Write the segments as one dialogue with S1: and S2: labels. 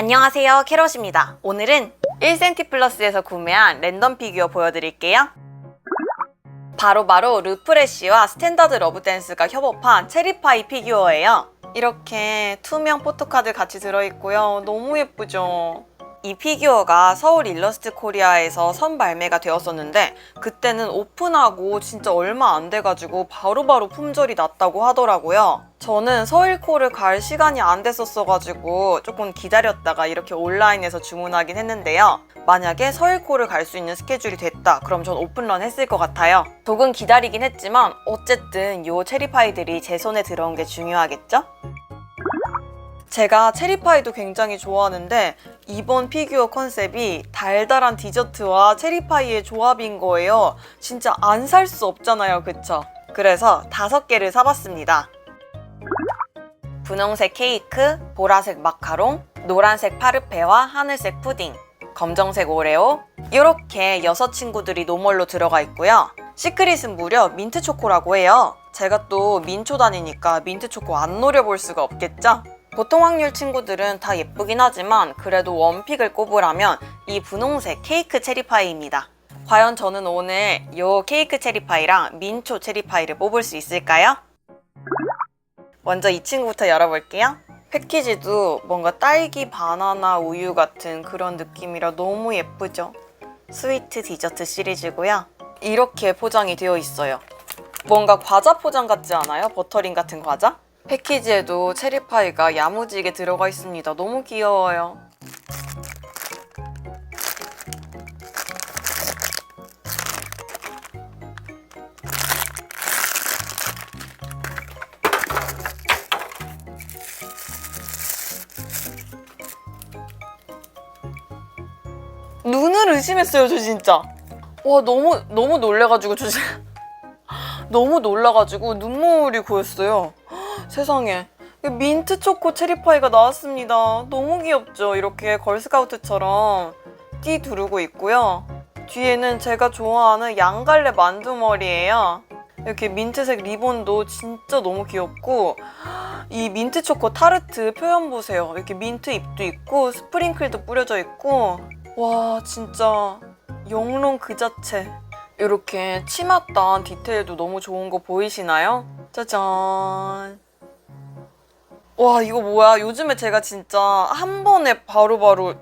S1: 안녕하세요 캐럿입니다. 오늘은 1cm 플러스에서 구매한 랜덤 피규어 보여드릴게요. 바로바로 르프레쉬와 스탠다드 러브댄스가 협업한 체리파이 피규어예요. 이렇게 투명 포토카드 같이 들어있고요. 너무 예쁘죠 이 피규어가 서울 일러스트 코리아에서 선발매가 되었었는데 그때는 오픈하고 진짜 얼마 안 돼가지고 바로바로 품절이 났다고 하더라고요. 저는 서울코를 갈 시간이 안 됐었어가지고 조금 기다렸다가 이렇게 온라인에서 주문하긴 했는데요. 만약에 서울코를 갈 수 있는 스케줄이 됐다 그럼 전 오픈런 했을 것 같아요. 조금 기다리긴 했지만 어쨌든 요 체리파이들이 제 손에 들어온 게 중요하겠죠? 제가 체리파이도 굉장히 좋아하는데 이번 피규어 컨셉이 달달한 디저트와 체리파이의 조합인 거예요. 진짜 안 살 수 없잖아요, 그쵸? 그래서 다섯 개를 사봤습니다. 분홍색 케이크, 보라색 마카롱, 노란색 파르페와 하늘색 푸딩, 검정색 오레오 이렇게 여섯 친구들이 노멀로 들어가 있고요. 시크릿은 무려 민트 초코라고 해요. 제가 또 민초 다니니까 민트 초코 안 노려볼 수가 없겠죠? 보통 확률 친구들은 다 예쁘긴 하지만 그래도 원픽을 꼽으라면 이 분홍색 케이크 체리파이입니다. 과연 저는 오늘 이 케이크 체리파이랑 민초 체리파이를 뽑을 수 있을까요? 먼저 이 친구부터 열어볼게요. 패키지도 뭔가 딸기, 바나나, 우유 같은 그런 느낌이라 너무 예쁘죠? 스위트 디저트 시리즈고요. 이렇게 포장이 되어 있어요. 뭔가 과자 포장 같지 않아요? 버터링 같은 과자? 패키지에도 체리파이가 야무지게 들어가 있습니다. 너무 귀여워요. 눈을 의심했어요, 저 진짜. 와, 너무, 너무 놀래가지고, 저 진짜. 너무 놀라가지고 눈물이 고였어요. 세상에. 민트 초코 체리파이가 나왔습니다. 너무 귀엽죠? 이렇게 걸스카우트처럼 띠 두르고 있고요. 뒤에는 제가 좋아하는 양갈래 만두머리예요. 이렇게 민트색 리본도 진짜 너무 귀엽고 이 민트 초코 타르트 표현 보세요. 이렇게 민트 잎도 있고 스프링클도 뿌려져 있고 와 진짜 영롱 그 자체. 이렇게 치맛단 디테일도 너무 좋은 거 보이시나요? 짜잔. 와 이거 뭐야? 요즘에 제가 진짜 한 번에 바로바로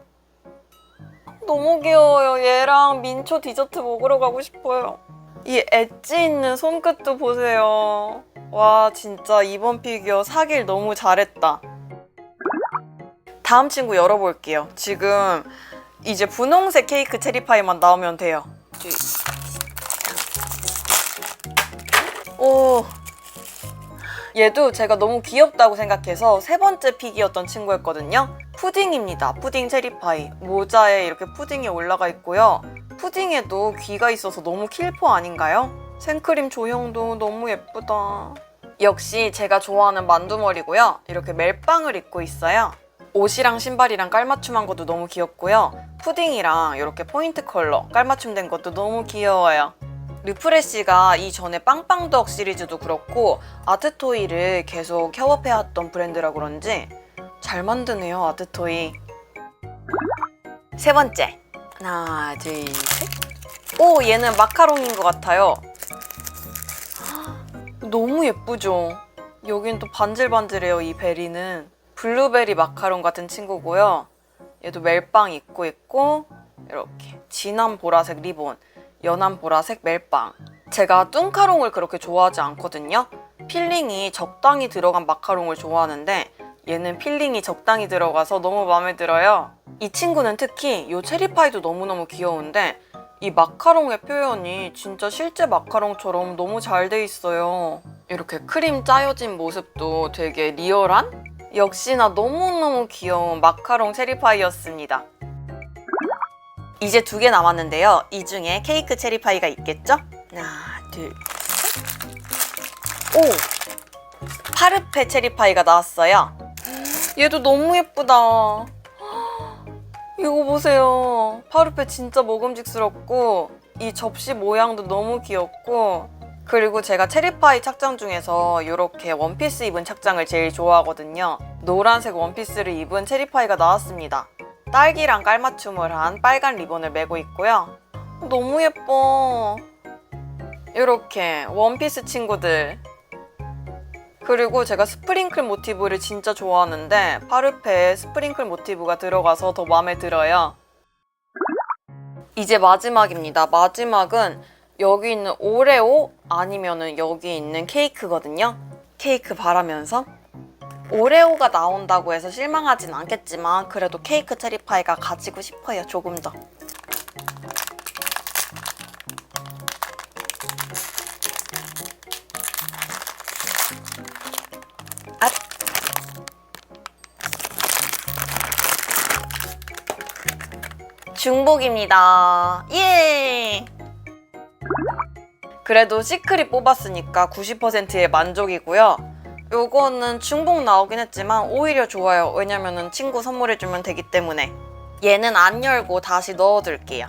S1: 너무 귀여워요. 얘랑 민초 디저트 먹으러 가고 싶어요. 이 엣지 있는 손끝도 보세요. 와 진짜 이번 피규어 사길 너무 잘했다. 다음 친구 열어볼게요. 지금 이제 분홍색 케이크 체리파이만 나오면 돼요. 오. 얘도 제가 너무 귀엽다고 생각해서 세 번째 픽이었던 친구였거든요. 푸딩입니다. 푸딩 체리파이. 모자에 이렇게 푸딩이 올라가 있고요. 푸딩에도 귀가 있어서 너무 킬포 아닌가요? 생크림 조형도 너무 예쁘다. 역시 제가 좋아하는 만두머리고요. 이렇게 멜빵을 입고 있어요. 옷이랑 신발이랑 깔맞춤한 것도 너무 귀엽고요. 푸딩이랑 이렇게 포인트 컬러 깔맞춤된 것도 너무 귀여워요. 르프레쉬가 이전에 빵빵덕 시리즈도 그렇고 아트토이를 계속 협업해왔던 브랜드라 그런지 잘 만드네요 아트토이. 세 번째. 하나 둘셋오 얘는 마카롱인 것 같아요. 너무 예쁘죠? 여긴 또 반질반질해요 이 베리는. 블루베리 마카롱 같은 친구고요. 얘도 멜빵 입고 있고 이렇게 진한 보라색 리본 연한 보라색 멜빵. 제가 뚱카롱을 그렇게 좋아하지 않거든요. 필링이 적당히 들어간 마카롱을 좋아하는데 얘는 필링이 적당히 들어가서 너무 마음에 들어요. 이 친구는 특히 이 체리파이도 너무너무 귀여운데 이 마카롱의 표현이 진짜 실제 마카롱처럼 너무 잘 돼 있어요. 이렇게 크림 짜여진 모습도 되게 리얼한? 역시나 너무너무 귀여운 마카롱 체리파이였습니다. 이제 두 개 남았는데요. 이 중에 케이크 체리파이가 있겠죠? 하나, 둘, 셋. 오! 파르페 체리파이가 나왔어요. 얘도 너무 예쁘다. 이거 보세요. 파르페 진짜 먹음직스럽고 이 접시 모양도 너무 귀엽고 그리고 제가 체리파이 착장 중에서 이렇게 원피스 입은 착장을 제일 좋아하거든요. 노란색 원피스를 입은 체리파이가 나왔습니다. 딸기랑 깔맞춤을 한 빨간 리본을 메고 있고요. 너무 예뻐. 이렇게 원피스 친구들. 그리고 제가 스프링클 모티브를 진짜 좋아하는데 파르페에 스프링클 모티브가 들어가서 더 마음에 들어요. 이제 마지막입니다. 마지막은 여기 있는 오레오 아니면은 여기 있는 케이크거든요. 케이크 바라면서 오레오가 나온다고 해서 실망하진 않겠지만 그래도 케이크 체리파이가 가지고 싶어요. 조금 더. 앗. 중복입니다. 예! 그래도 시크릿 뽑았으니까 90%의 만족이고요. 요거는 중복 나오긴 했지만 오히려 좋아요. 왜냐면은 친구 선물해주면 되기 때문에. 얘는 안 열고 다시 넣어둘게요.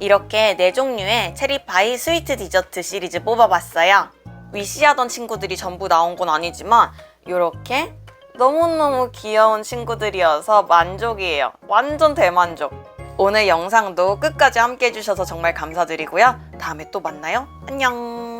S1: 이렇게 네 종류의 체리파이 스위트 디저트 시리즈 뽑아봤어요. 위시하던 친구들이 전부 나온 건 아니지만 이렇게 너무너무 귀여운 친구들이어서 만족이에요. 완전 대만족. 오늘 영상도 끝까지 함께 해주셔서 정말 감사드리고요. 다음에 또 만나요. 안녕.